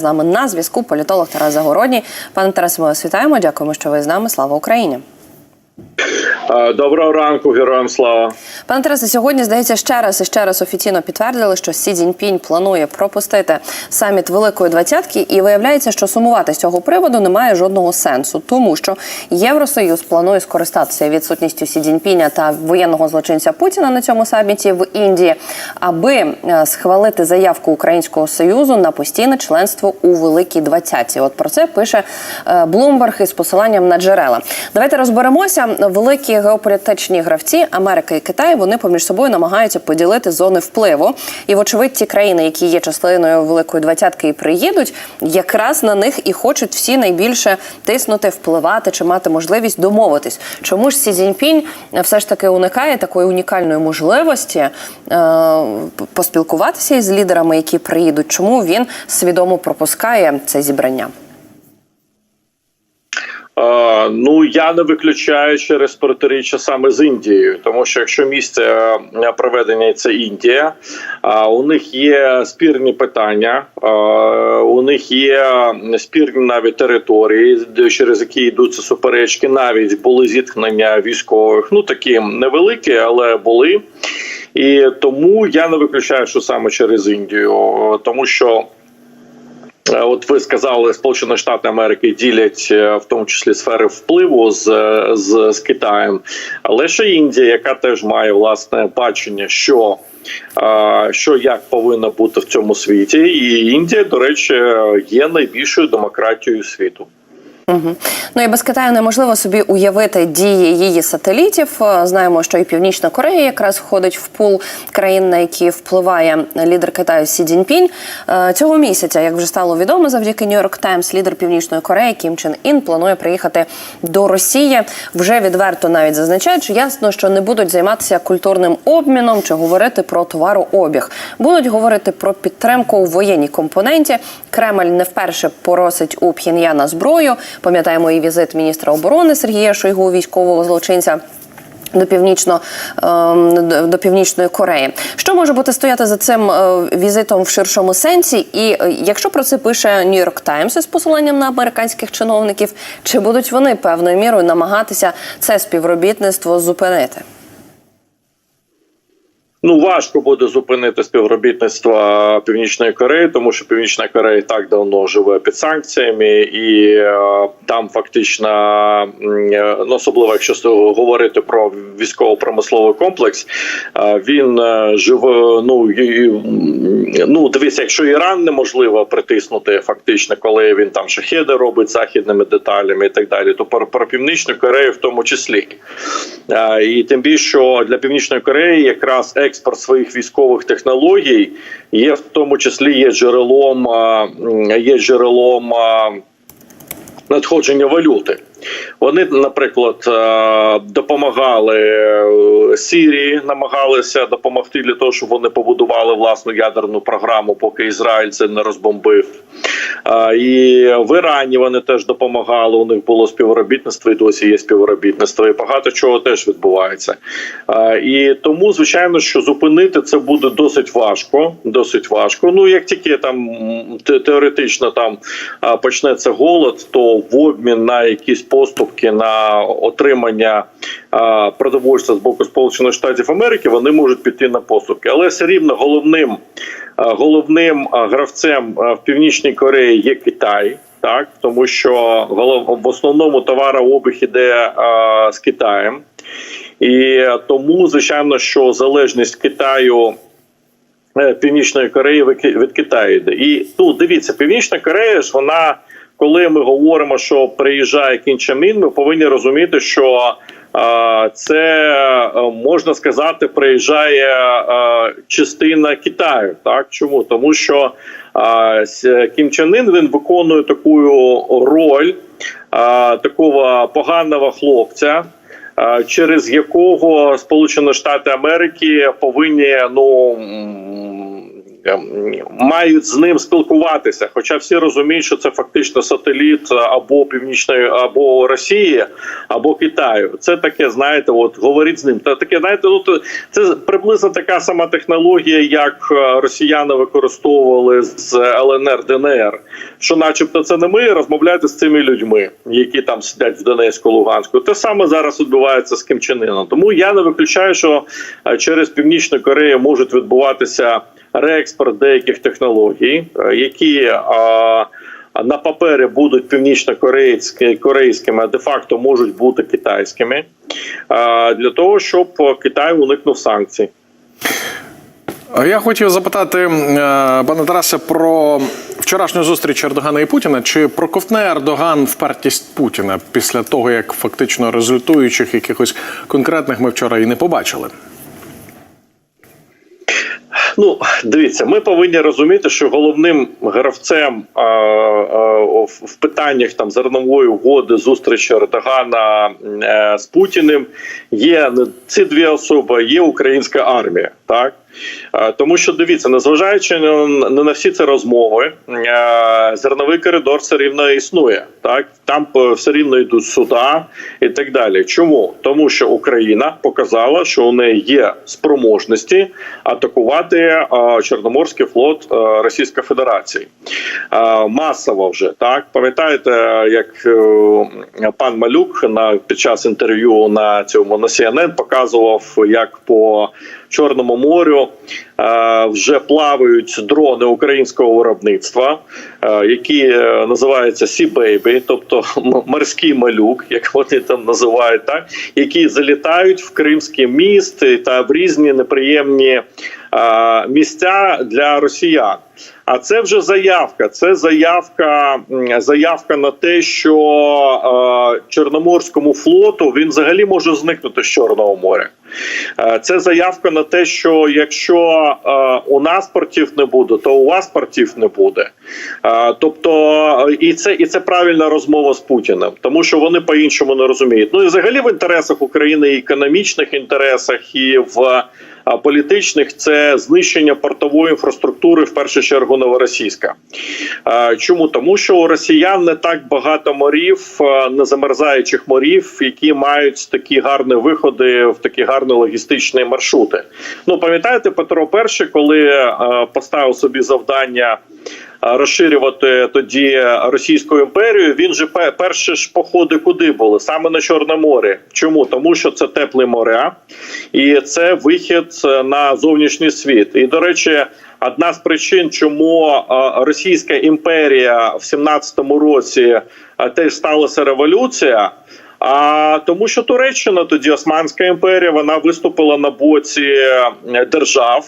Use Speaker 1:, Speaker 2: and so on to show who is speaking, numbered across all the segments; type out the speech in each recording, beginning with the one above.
Speaker 1: З нами на зв'язку політолог Тарас Загородній. Пане Тарасе, ми вас вітаємо. Дякуємо, що ви з нами. Слава Україні.
Speaker 2: Е, Доброго ранку, героям слава.
Speaker 1: Пане Тарасе, сьогодні здається ще раз і ще раз офіційно підтвердили, що Сі Цзіньпінь планує пропустити саміт Великої Двадцятки, і виявляється, що сумувати з цього приводу немає жодного сенсу, тому що Євросоюз планує скористатися відсутністю Сі Цзіньпіня та воєнного злочинця Путіна на цьому саміті в Індії, аби е, схвалити заявку Українського союзу на постійне членство у Великій Двадцятці. От про це пише Блумберг із посиланням на джерела. Давайте розберемося. Великі геополітичні гравці Америка і Китай вони поміж собою намагаються поділити зони впливу. І, вочевидь, ті країни, які є частиною Великої Двадцятки і приїдуть, якраз на них і хочуть всі найбільше тиснути, впливати чи мати можливість домовитись. Чому ж Сі Цзіньпінь все ж таки уникає такої унікальної можливості е, поспілкуватися із лідерами, які приїдуть? Чому він свідомо пропускає це зібрання?
Speaker 2: Ну я не виключаю через протиріччя саме з Індією, тому що якщо місце е, проведення це Індія, у них є спірні питання, у них є спірні навіть території, через які йдуться суперечки. Навіть були зіткнення військових, ну такі невеликі, але були. І тому я не виключаю, що саме через Індію, тому що. Е, От ви сказали, Сполучені Штати Америки ділять е, в тому числі сфери впливу з, з, з Китаєм, але ще Індія, яка теж має власне бачення, що, е, що як повинно бути в цьому світі, і Індія, до речі, є найбільшою демократією світу.
Speaker 1: Угу. Ну і без Китаю неможливо собі уявити дії її сателітів. Е, Знаємо, що і Північна Корея якраз входить в пул країн, на які впливає лідер Китаю Сі Цзіньпінь. Е, Цього місяця, як вже стало відомо, завдяки York Times, лідер Північної Кореї Кім Чен Ін планує приїхати до Росії. Вже відверто навіть зазначають, що ясно, що не будуть займатися культурним обміном чи говорити про товарообіг. Будуть говорити про підтримку у воєнній компоненті. Кремль не вперше поросить у Пхеньяна зброю. Пам'ятаємо і візит міністра оборони Сергія Шойгу, військового злочинця. До північно ем, до- північної Кореї, що може бути стояти за цим е, візитом в ширшому сенсі? І е, якщо про це пише Нью-Йорк Таймс із посиланням на американських чиновників, чи будуть вони певною мірою намагатися це співробітництво зупинити?
Speaker 2: Ну важко буде зупинити співробітництво Північної Кореї, тому що Північна Корея так давно живе під санкціями, і е, там фактично е, ну, особливо якщо говорити про військово-промисловий комплекс, е, він е, живе. Ну і, ну дивіться, якщо Іран неможливо притиснути, фактично, коли він там шахеди робить західними деталями і так далі, то про, про північну Корею в тому числі. Е, І тим більше для північної Кореї якраз експорт своїх військових технологій є в тому числі є джерелом є джерелом надходження валюти. Вони, наприклад, допомагали е, Сирії, намагалися допомогти для того, щоб вони побудували власну ядерну програму, поки Ізраїль це не розбомбив. І в Ірані вони теж допомагали. У них було співробітництво, і досі є співробітництво. І багато чого теж відбувається. І тому, звичайно, що зупинити це буде досить важко. Досить важко. Ну як тільки там теоретично там почнеться голод, то в обмін на якісь поступки на отримання продовольства з боку Сполучених Штатів Америки вони можуть піти на поступки, але все рівно головним головним гравцем в північній Кореї є Китай. Так, тому що в основному товарообіг іде з Китаєм, і тому звичайно, що залежність Китаю е, Північної Кореї від Китаю йде. І тут дивіться, Північна Корея ж вона, коли ми говоримо, що приїжджає Кін ми повинні розуміти, що е, це е, можна сказати, приїжджає е, частина Китаю. Так чому? Тому що Кім Чен Ін він виконує таку роль такого поганого хлопця. Через якого Сполучені Штати Америки повинні ну мають з ним спілкуватися. Хоча всі розуміють, що це фактично сателіт або північної, або Росії, або Китаю. Це таке, знаєте, от говоріть з ним. Та таке, знаєте, ну це приблизно така сама технологія, як е, росіяни використовували з ЛНР ДНР. Що, начебто, це не ми розмовляйте з цими людьми, які там сидять в Донецьку, Луганську. Те саме зараз відбувається з Ким Чен Іном. Тому я не виключаю, що е, через Північну Корею можуть відбуватися реекспорт деяких технологій, е, які на папері будуть північно-корейськими, а де-факто можуть бути китайськими, е, для того, щоб Китай уникнув санкцій.
Speaker 3: Я хотів запитати е, пане Тарасе про вчорашню зустріч Ердогана і Путіна. Чи проковтне Ердоган впертість Путіна після того, як фактично результуючих якихось конкретних ми вчора і не побачили?
Speaker 2: Ну, дивіться, ми повинні розуміти, що головним гравцем а, а, в- питаннях там зернової угоди зустрічі Ердогана е, з Путіним є не ці дві особи, є українська армія. Так тому що дивіться, незважаючи не на всі ці розмови, е, зерновий коридор все рівно існує. Так там е, все рівно йдуть суда і так далі. Чому? Тому що Україна показала, що у неї є спроможності атакувати е, Чорноморський флот е, Російської Федерації Е, масово вже так. Пам'ятаєте, як е, пан Малюк на під час інтерв'ю на цьому на CNN показував, як по Чорному морю е, вже плавають дрони українського виробництва, е, які е, називаються Baby, тобто морський малюк, як вони там називають, так які залітають в Кримський міст та в різні неприємні місця для росіян. А це вже заявка. Це заявка, заявка на те, що е, Чорноморському флоту він взагалі може зникнути з Чорного моря. Е, Це заявка на те, що якщо е, у нас портів не буде, то у вас портів не буде. Е, Тобто, і це і це правильна розмова з Путіним, тому що вони по-іншому не розуміють. Ну і взагалі в інтересах України, і економічних інтересах, і в політичних це знищення портової інфраструктури, в першу чергу новоросійська. Чому тому, що у росіян не так багато морів, незамерзаючих морів, які мають такі гарні виходи в такі гарні логістичні маршрути. Ну пам'ятаєте, Петро І, коли поставив собі завдання. А, Розширювати тоді Російську імперію. Він же пе- перші ж походи куди були саме на Чорне море. Чому тому, що це теплі моря, і це вихід е, на зовнішній світ. І до речі, одна з причин, чому е, Російська імперія в 17-му році е, теж сталася революція. А тому, що Туреччина тоді Османська імперія, вона виступила на боці е, держав.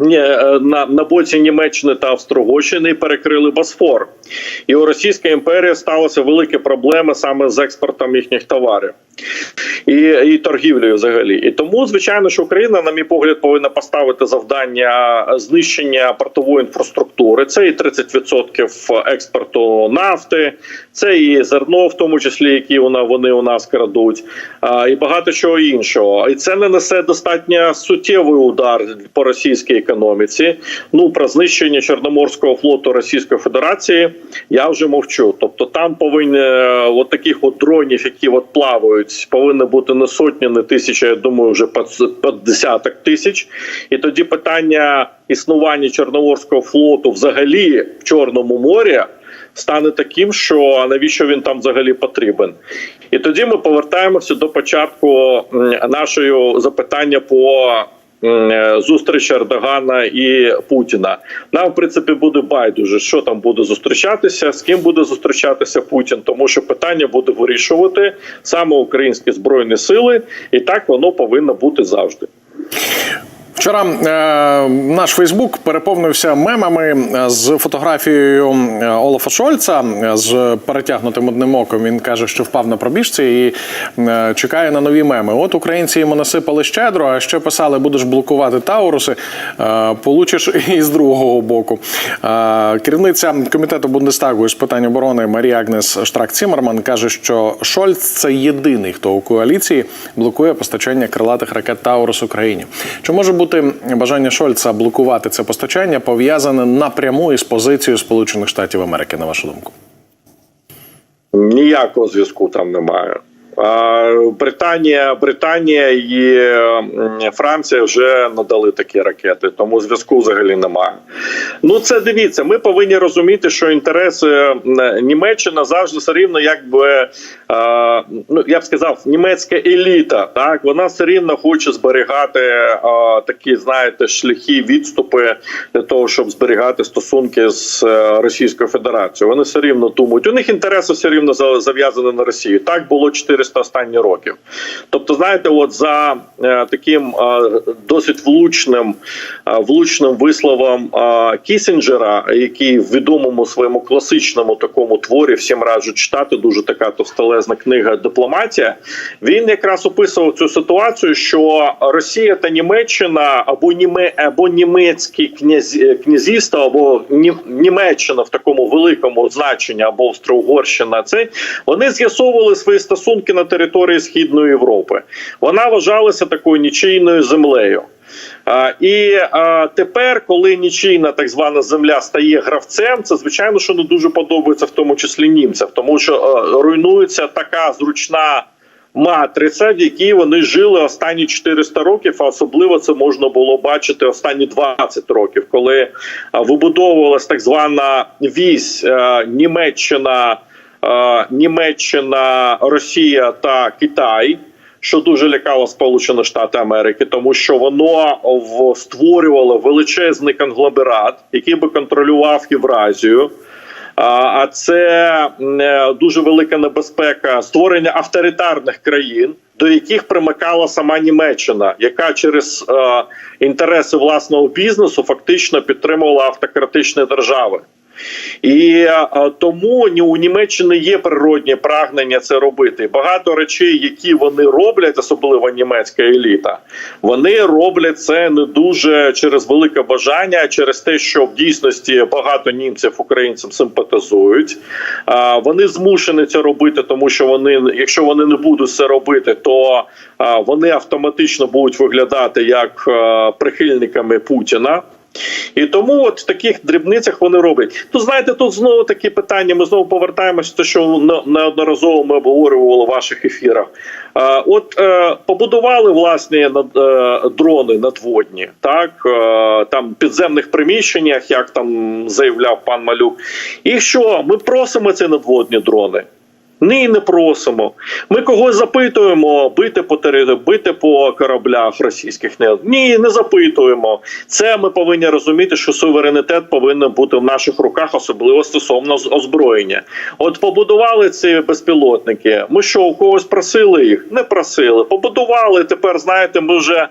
Speaker 2: Е, на, на боці Німеччини та Австро-Угорщини і перекрили Босфор. І у Російській імперії сталися великі проблеми саме з експортом їхніх товарів і, і торгівлею взагалі. І тому, звичайно, що Україна, на мій погляд, повинна поставити завдання знищення портової інфраструктури. Це і 30% експорту нафти, це і зерно, в тому числі, які вона вони у нас крадуть, і багато чого іншого. І це не несе достатньо суттєвий удар по російській економіці. Ну про знищення Чорноморського флоту Російської Федерації я вже мовчу. Тобто там повинні е, от таких от дронів, які от плавають, повинно бути не сотні, не тисяча. Я думаю, вже під десяток тисяч. І тоді питання існування Чорноморського флоту взагалі в Чорному морі. Стане таким, що навіщо він там взагалі потрібен, і тоді ми повертаємося до початку нашої запитання по е, Ердогана і Путіна. Нам, в принципі, буде байдуже, що там буде зустрічатися, з ким буде зустрічатися Путін, тому що питання буде вирішувати саме українські збройні сили, і так воно повинно бути завжди.
Speaker 3: Вчора е, наш Фейсбук переповнився мемами е, з фотографією е, Олафа Шольца е, з перетягнутим одним оком. Він каже, що впав на пробіжці і е, чекає на нові меми. От українці йому насипали щедро, а ще писали: будеш блокувати Тауруси, е, получиш і з другого боку. Е, керівниця комітету Бундестагу з питань оборони Марія Агнес Штрак Цімерман каже, що Шольц це єдиний, хто у коаліції блокує постачання крилатих ракет Таурус Україні. Чи може бути бути бажання Шольца блокувати це постачання пов'язане напряму із позицією Сполучених Штатів Америки, на вашу думку?
Speaker 2: Ніякого зв'язку там немає. Британія, Британія і Франція вже надали такі ракети, тому зв'язку взагалі немає. Ну це дивіться. Ми повинні розуміти, що інтереси Німеччина завжди все рівно, якби е, ну я б сказав, німецька еліта. Так вона все рівно хоче зберігати е, такі, знаєте, шляхи відступи для того, щоб зберігати стосунки з е, Російською Федерацією. Вони все рівно думають. У них інтереси все рівно за- зав'язані на Росію. Так було 400 останніх років. Тобто, знаєте, от за е, таким е, досить влучним, е, влучним висловом Кісінджера, який в відомому своєму класичному такому творі всім раджу читати, дуже така товстелезна книга Дипломатія. Він якраз описував цю ситуацію, що Росія та Німеччина або німе або німецькі князі князівства, або Німеччина в такому великому значенні, або Австро-Угорщина, це вони з'ясовували свої стосунки на території Східної Європи. Вона вважалася такою нічийною землею. А, і а, тепер, коли нічийна так звана земля стає гравцем, це звичайно, що не дуже подобається, в тому числі німцям, тому що а, руйнується така зручна. Матриця, в якій вони жили останні 400 років, а особливо це можна було бачити останні 20 років, коли а, вибудовувалась так звана вісь е, Німеччина, Німеччина, Росія та Китай що дуже лякало Сполучені Штати Америки, тому що воно створювало величезний конгломерат, який би контролював Євразію. А а це е, дуже велика небезпека створення авторитарних країн, до яких примикала сама Німеччина, яка через е, інтереси власного бізнесу фактично підтримувала автократичні держави. І е, тому у Німеччини є природнє прагнення це робити. Багато речей, які вони роблять, особливо німецька еліта, вони роблять це не дуже через велике бажання, через те, що в дійсності багато німців українцям симпатизують. Вони змушені це робити, тому що вони, якщо вони не будуть це робити, то вони автоматично будуть виглядати як е, прихильниками Путіна. І тому от в таких дрібницях вони роблять. То знаєте, тут знову такі питання. Ми знову повертаємося, до що неодноразово ми обговорювали в ваших ефірах. От е, побудували власні е, дрони надводні, так е, там підземних приміщеннях, як там заявляв пан Малюк. І що ми просимо ці надводні дрони? Ні, не просимо. Ми когось запитуємо бити по території, бити по кораблях російських. Не ні, не запитуємо. Це ми повинні розуміти, що суверенітет повинен бути в наших руках, особливо стосовно озброєння. От побудували ці безпілотники. Ми що у когось просили їх? Не просили. Побудували. Тепер знаєте, ми вже.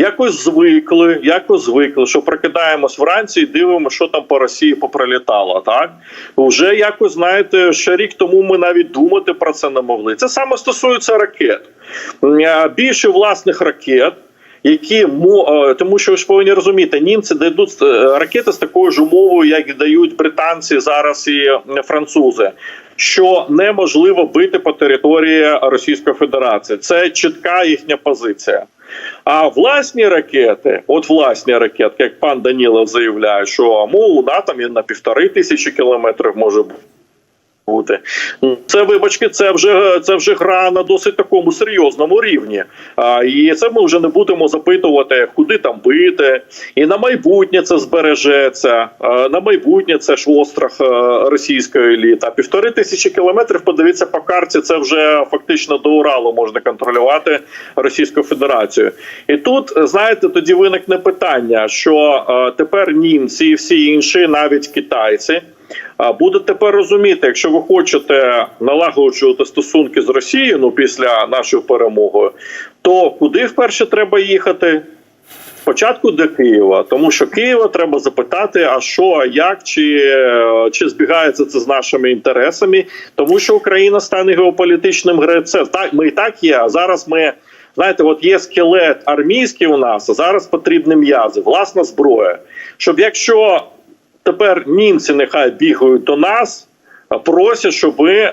Speaker 2: Якось звикли, якось звикли, що прокидаємось вранці і дивимося, що там по Росії поприлітало. Так вже якось знаєте, ще рік тому ми навіть думати про це не могли. Це саме стосується ракет. Більше власних ракет. Які е, тому, що ви ж повинні розуміти, німці дадуть е, ракети з такою ж умовою, як дають британці зараз і французи, що неможливо бити по території Російської Федерації. Це чітка їхня позиція. А власні ракети, от власні ракети, як пан Данілов заявляє, що мов у НАТО він на півтори тисячі кілометрів може бути. Це вибачки, це вже це вже гра на досить такому серйозному рівні. А, і це ми вже не будемо запитувати, куди там бити. І на майбутнє це збережеться. На майбутнє це ж острах е, російської еліти. А Півтори тисячі кілометрів. Подивіться по карті. Це вже фактично до Уралу можна контролювати Російську Федерацію. І тут знаєте, тоді виникне питання, що е, тепер німці і всі інші, навіть китайці. А будуть тепер розуміти, якщо ви хочете налагоджувати стосунки з Росією ну після нашої перемоги, то куди вперше треба їхати? Спочатку до Києва, тому що Києва треба запитати, а що, а як, чи, чи збігається це з нашими інтересами, тому що Україна стане геополітичним гравцем. Так, ми і так є. А зараз ми знаєте, от є скелет армійський у нас, а зараз потрібні м'язи, власна зброя. Щоб якщо тепер німці нехай бігають до нас. е, просять, щоб ми е,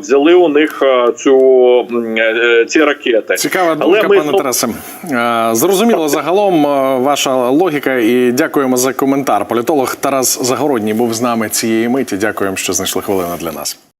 Speaker 2: взяли у них е, цю е, ці ракети.
Speaker 3: Цікава
Speaker 2: Але
Speaker 3: думка,
Speaker 2: ми
Speaker 3: пане Тарасе. Е, Зрозуміло загалом е, ваша логіка, і дякуємо за коментар. Політолог Тарас Загородній був з нами цієї миті. Дякуємо, що знайшли хвилину для нас.